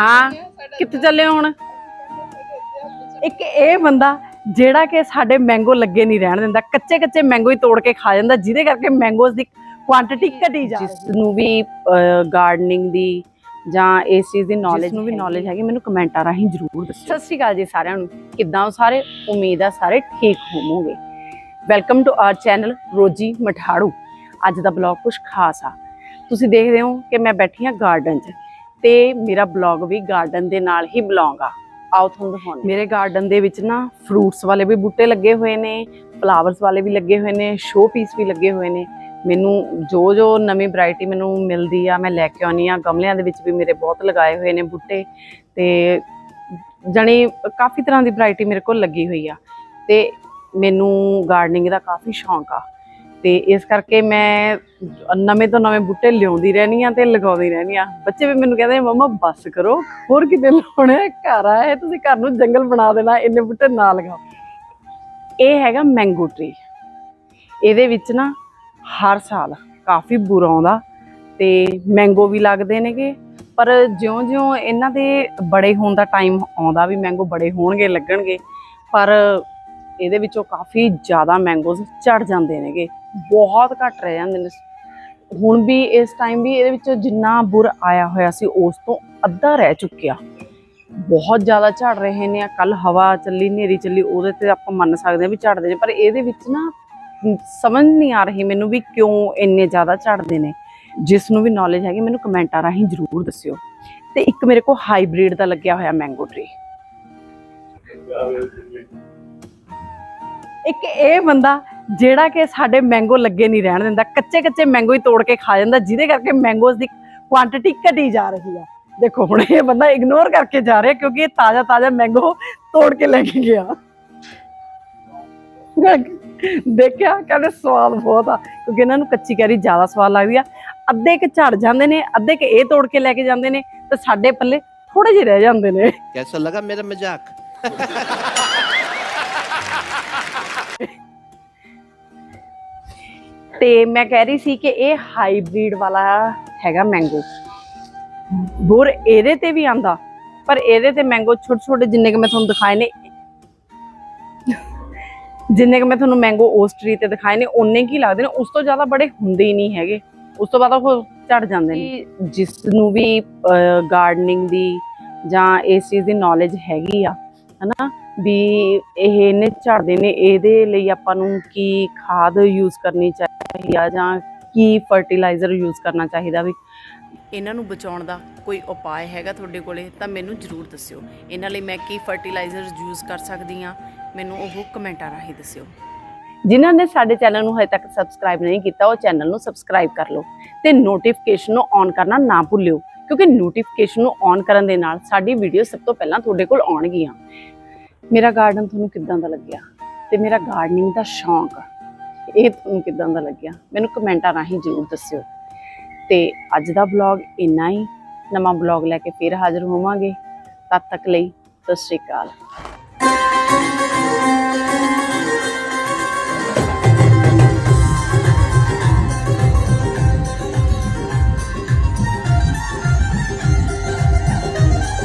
ਹਾਂ ਕਿੱਥੇ ਚੱਲੇ ਹੋ ਹੁਣ? ਇੱਕ ਇਹ ਬੰਦਾ ਜਿਹੜਾ ਕਿ ਸਾਡੇ ਮੈਂਗੋ ਲੱਗੇ ਨਹੀਂ ਰਹਿਣ ਦਿੰਦਾ ਕੱਚੇ ਕੱਚੇ ਮੈਂਗੋ ਹੀ ਤੋੜ ਕੇ ਖਾ ਜਾਂਦਾ ਜਿਹਦੇ ਕਰਕੇ ਮੈਂਗੋਜ਼ ਦੀ ਕੁਆਂਟੀਟੀ ਘਟੀ ਜਾ ਜਿਸ ਨੂੰ ਵੀ ਗਾਰਡਨਿੰਗ ਦੀ ਜਾਂ ਇਸ ਚੀਜ਼ ਦੀ ਨੌਲੇਜ ਨੂੰ ਵੀ ਨੌਲੇਜ ਹੈਗੀ ਮੈਨੂੰ ਕਮੈਂਟਾਂ ਰਾਹੀਂ ਜ਼ਰੂਰ ਦੱਸਿਓ। ਸਤਿ ਸ਼੍ਰੀ ਅਕਾਲ ਜੀ ਸਾਰਿਆਂ ਨੂੰ। ਕਿੱਦਾਂ ਹੋ ਸਾਰੇ? ਉਮੀਦ ਆ ਸਾਰੇ ਠੀਕ ਹੋਵੋਗੇ। Welcome to our channel Rosy Matharu ਅੱਜ ਦਾ ਬਲੌਗ ਕੁਝ ਖਾਸ ਆ। ਤੁਸੀਂ ਦੇਖਦੇ ਹੋ ਕਿ ਮੈਂ ਬੈਠੀ ਹਾਂ ਗਾਰਡਨ 'ਚ। ਤੇ ਮੇਰਾ ਬਲੌਗ ਵੀ ਗਾਰਡਨ ਦੇ ਨਾਲ ਹੀ ਬਿਲੋਂਗ ਆ। ਆਓ ਤੁਹਾਨੂੰ ਦਿਖਾਉਂਦੇ ਮੇਰੇ ਗਾਰਡਨ ਦੇ ਵਿੱਚ ਨਾ ਫਰੂਟਸ ਵਾਲੇ ਵੀ ਬੂਟੇ ਲੱਗੇ ਹੋਏ ਨੇ ਫਲਾਵਰਸ ਵਾਲੇ ਵੀ ਲੱਗੇ ਹੋਏ ਨੇ ਸ਼ੋ ਪੀਸ ਵੀ ਲੱਗੇ ਹੋਏ ਨੇ। ਮੈਨੂੰ ਜੋ ਜੋ ਨਵੀਂ ਵੈਰਾਈਟੀ ਮੈਨੂੰ ਮਿਲਦੀ ਆ, ਮੈਂ ਲੈ ਕੇ ਆਉਣੀ ਆ। ਗਮਲਿਆਂ ਦੇ ਵਿੱਚ ਵੀ ਮੇਰੇ ਬਹੁਤ ਲਗਾਏ ਹੋਏ ਨੇ ਬੂਟੇ ਤੇ ਜਣੀ ਕਾਫੀ ਤਰ੍ਹਾਂ ਦੀ ਵੈਰਾਈਟੀ ਮੇਰੇ ਕੋਲ ਲੱਗੀ ਹੋਈ ਆ। ਤੇ ਮੈਨੂੰ ਗਾਰਡਨਿੰਗ ਦਾ ਕਾਫੀ ਸ਼ੌਂਕ ਆ। ਤੇ ਇਸ ਕਰਕੇ ਮੈਂ ਨਵੇਂ ਤੋਂ ਨਵੇਂ ਬੂਟੇ ਲਿਆਉਂਦੀ ਰਹਿਣੀ ਆ ਤੇ ਲਗਾਉਂਦੀ ਰਹਿਣੀ ਆ। ਬੱਚੇ ਵੀ ਮੈਨੂੰ ਕਹਿੰਦੇ, ਮਮਾ, ਬਸ ਕਰੋ, ਹੋਰ ਕਿਤੇ ਲਾਉਣੇ ਘਰ ਆਏ ਤੁਸੀਂ ਘਰ ਨੂੰ ਜੰਗਲ ਬਣਾ ਦੇਣਾ, ਇੰਨੇ ਬੂਟੇ ਨਾ ਲਗਾਓ। ਇਹ ਹੈਗਾ ਮੈਂਗੋ ਟਰੀ ਇਹਦੇ ਵਿੱਚ ਨਾ ਹਰ ਸਾਲ ਕਾਫੀ ਬੁਰਾ ਆਉਂਦਾ ਤੇ ਮੈਂਗੋ ਵੀ ਲੱਗਦੇ ਨੇਗੇ। ਪਰ ਜਿਉਂ-ਜਿਉਂ ਇਹਨਾਂ ਦੇ ਬੜੇ ਹੋਣ ਦਾ ਟਾਈਮ ਆਉਂਦਾ ਵੀ ਮੈਂਗੋ ਬੜੇ ਹੋਣਗੇ, ਲੱਗਣਗੇ। ਪਰ ਇਹਦੇ ਵਿੱਚੋਂ ਕਾਫੀ ਜ਼ਿਆਦਾ ਮੈਂਗੋਜ਼ ਝੜ ਜਾਂਦੇ ਨੇਗੇ। ਬਹੁਤ ਘੱਟ ਰਹਿ ਜਾਂਦੇ ਨੇ। ਹੁਣ ਵੀ ਇਸ ਟਾਈਮ ਵੀ ਇਹਦੇ ਵਿੱਚੋਂ ਜਿੰਨਾ ਬੁਰ ਆਇਆ ਹੋਇਆ ਸੀ, ਉਸ ਤੋਂ ਅੱਧਾ ਰਹਿ ਚੁੱਕਿਆ। ਬਹੁਤ ਜ਼ਿਆਦਾ ਝੜ ਰਹੇ ਨੇ ਕੱਲ ਹਵਾ ਚੱਲੀ, ਹਨੇਰੀ ਚੱਲੀ, ਉਹਦੇ ਤੇ ਆਪਾਂ ਮੰਨ ਸਕਦੇ ਹਾਂ ਵੀ ਝੜਦੇ ਨੇ। ਪਰ ਇਹਦੇ ਵਿੱਚ ਨਾ ਸਮਝ ਨਹੀਂ ਆ ਰਹੀ ਮੈਨੂੰ ਵੀ ਕਿਉਂ ਇੰਨੇ ਜ਼ਿਆਦਾ ਝੜਦੇ ਨੇ। ਜਿਸ ਨੂੰ ਵੀ ਨੌਲੇਜ ਹੈਗੀ, ਮੈਨੂੰ ਕਮੈਂਟਾਂ ਰਾਹੀਂ ਜ਼ਰੂਰ ਦੱਸਿਓ। ਤੇ ਇੱਕ ਮੇਰੇ ਕੋਲ ਹਾਈਬ੍ਰਿਡ ਦਾ ਲੱਗਿਆ ਹੋਇਆ ਮੈਂਗੋ ਟ੍ਰੀ ਇੱਕ ਇਹ ਬੰਦਾ ਜਿਹੜਾ ਕਿ ਸਾਡੇ ਮੈਂਗੋ ਲੱਗੇ ਨਹੀਂ ਰਹਿਣ ਦਿੰਦਾ, ਕੱਚੇ ਕੱਚੇ ਮੈਂਗੋ ਹੀ ਤੋੜ ਕੇ ਖਾ ਜਾਂਦਾ, ਜਿਹਦੇ ਕਰਕੇ ਮੈਂਗੋਜ਼ ਦੀ ਕੁਆਂਟੀਟੀ ਘਟੀ ਜਾ ਰਹੀ ਆ। ਦੇਖੋ, ਹੁਣ ਇਹ ਬੰਦਾ ਇਗਨੋਰ ਕਰਕੇ ਜਾ ਰਿਹਾ ਕਿਉਂਕਿ ਇਹ ਤਾਜ਼ਾ ਤਾਜ਼ਾ ਮੈਂਗੋ ਤੋੜ ਕੇ ਲੈ ਕੇ ਗਿਆ। ਦੇਖਿਆ, ਕਹਿੰਦੇ ਸਵਾਦ ਬਹੁਤ ਆ, ਕਿਉਂਕਿ ਇਹਨਾਂ ਨੂੰ ਕੱਚੀ ਕੈਰੀ ਜ਼ਿਆਦਾ ਸਵਾਦ ਲੱਗਦੀ ਆ। ਅੱਧੇ ਕਿ ਝੜ ਜਾਂਦੇ ਨੇ, ਅੱਧੇ ਕਿ ਇਹ ਤੋੜ ਕੇ ਲੈ ਕੇ ਜਾਂਦੇ ਨੇ, ਤੇ ਸਾਡੇ ਪੱਲੇ ਥੋੜੇ ਜਿਹੇ ਰਹਿ ਜਾਂਦੇ ਨੇ। ਕਿਹਦਾ ਲੱਗਾ ਮੇਰਾ ਮਜ਼ਾਕ? ਤੇ ਮੈਂ ਕਹਿ ਰਹੀ ਸੀ ਕਿ ਇਹ ਹਾਈਬ੍ਰਿਡ ਵਾਲਾ ਹੈਗਾ ਮੈਂਗੋ ਬੁਰ ਇਹਦੇ ਤੇ ਵੀ ਆਂਦਾ ਪਰ ਇਹਦੇ ਤੇ ਮੈਂਗੋ ਛੋਟੇ ਛੋਟੇ ਜਿੰਨੇ ਕਿ ਮੈਂ ਤੁਹਾਨੂੰ ਦਿਖਾਏ ਨੇ ਜਿੰਨੇ ਕਿ ਮੈਂ ਤੁਹਾਨੂੰ ਮੈਂਗੋ ਉਸ ਟਰੀ ਤੇ ਦਿਖਾਏ ਨੇ ਉਨੇ ਕੀ ਲੱਗਦੇ ਨੇ ਉਸ ਤੋਂ ਜ਼ਿਆਦਾ ਬੜੇ ਹੁੰਦੇ ਹੀ ਨਹੀਂ ਹੈਗੇ। ਉਸ ਤੋਂ ਬਾਅਦ ਉਹ ਝੜ ਜਾਂਦੇ ਨੇ। ਜਿਸ ਨੂੰ ਵੀ ਗਾਰਡਨਿੰਗ ਦੀ ਜਾਂ ਇਸ ਚੀਜ਼ ਦੀ ਨੌਲੇਜ ਹੈਗੀ ਆ ਹਨਾ? ਵੀ ਇਹ ਇਹਨੇ ਝੜਦੇ ਨੇ ਇਹਦੇ ਲਈ ਆਪਾਂ ਨੂੰ ਕੀ ਖਾਦ ਯੂਜ਼ ਕਰਨੀ ਚਾਹੀਦੀ ਆ ਜਾਂ ਕੀ ਫਰਟੀਲਾਈਜ਼ਰ ਯੂਜ਼ ਕਰਨਾ ਚਾਹੀਦਾ ਵੀ? ਇਹਨਾਂ ਨੂੰ ਬਚਾਉਣ ਦਾ ਕੋਈ ਉਪਾਅ ਹੈਗਾ ਤੁਹਾਡੇ ਕੋਲੇ ਤਾਂ ਮੈਨੂੰ ਜ਼ਰੂਰ ਦੱਸਿਓ। ਇਹਨਾਂ ਲਈ ਮੈਂ ਕੀ ਫਰਟੀਲਾਈਜ਼ਰ ਯੂਜ਼ ਕਰ ਸਕਦੀ ਆ ਮੈਨੂੰ ਉਹ ਕਮੈਂਟਾਂ ਰਾਹੀਂ ਦੱਸਿਓ। ਜਿਨ੍ਹਾਂ ਨੇ ਸਾਡੇ ਚੈਨਲ ਨੂੰ ਹਜੇ ਤੱਕ ਸਬਸਕ੍ਰਾਈਬ ਨਹੀਂ ਕੀਤਾ ਉਹ ਚੈਨਲ ਨੂੰ ਸਬਸਕ੍ਰਾਈਬ ਕਰ ਲਓ ਤੇ ਨੋਟੀਫਿਕੇਸ਼ਨ ਨੂੰ ਔਨ ਕਰਨਾ ਨਾ ਭੁੱਲਿਓ ਕਿਉਂਕਿ ਨੋਟੀਫਿਕੇਸ਼ਨ ਨੂੰ ਔਨ ਕਰਨ ਦੇ ਨਾਲ ਸਾਡੀ ਵੀਡੀਓ ਸਭ ਤੋਂ ਪਹਿਲਾਂ ਤੁਹਾਡੇ ਕੋਲ ਆਉਣਗੀਆਂ। ਮੇਰਾ ਗਾਰਡਨ ਤੁਹਾਨੂੰ ਕਿੱਦਾਂ ਦਾ ਲੱਗਿਆ? ਤੇ ਮੇਰਾ ਗਾਰਡਨਿੰਗ ਦਾ ਸ਼ੌਂਕ ਇਹ ਤੁਹਾਨੂੰ ਕਿੱਦਾਂ ਦਾ ਲੱਗਿਆ? ਮੈਨੂੰ ਕਮੈਂਟਾਂ ਰਾਹੀਂ ਜ਼ਰੂਰ ਦੱਸਿਓ। ਤੇ ਅੱਜ ਦਾ ਬਲੌਗ ਇੰਨਾ ਹੀ। ਨਵਾਂ ਬਲੌਗ ਲੈ ਕੇ ਫੇਰ ਹਾਜ਼ਰ ਹੋਵਾਂਗੇ। ਤਦ ਤੱਕ ਲਈ, ਸਤਿ ਸ਼੍ਰੀ ਅਕਾਲ।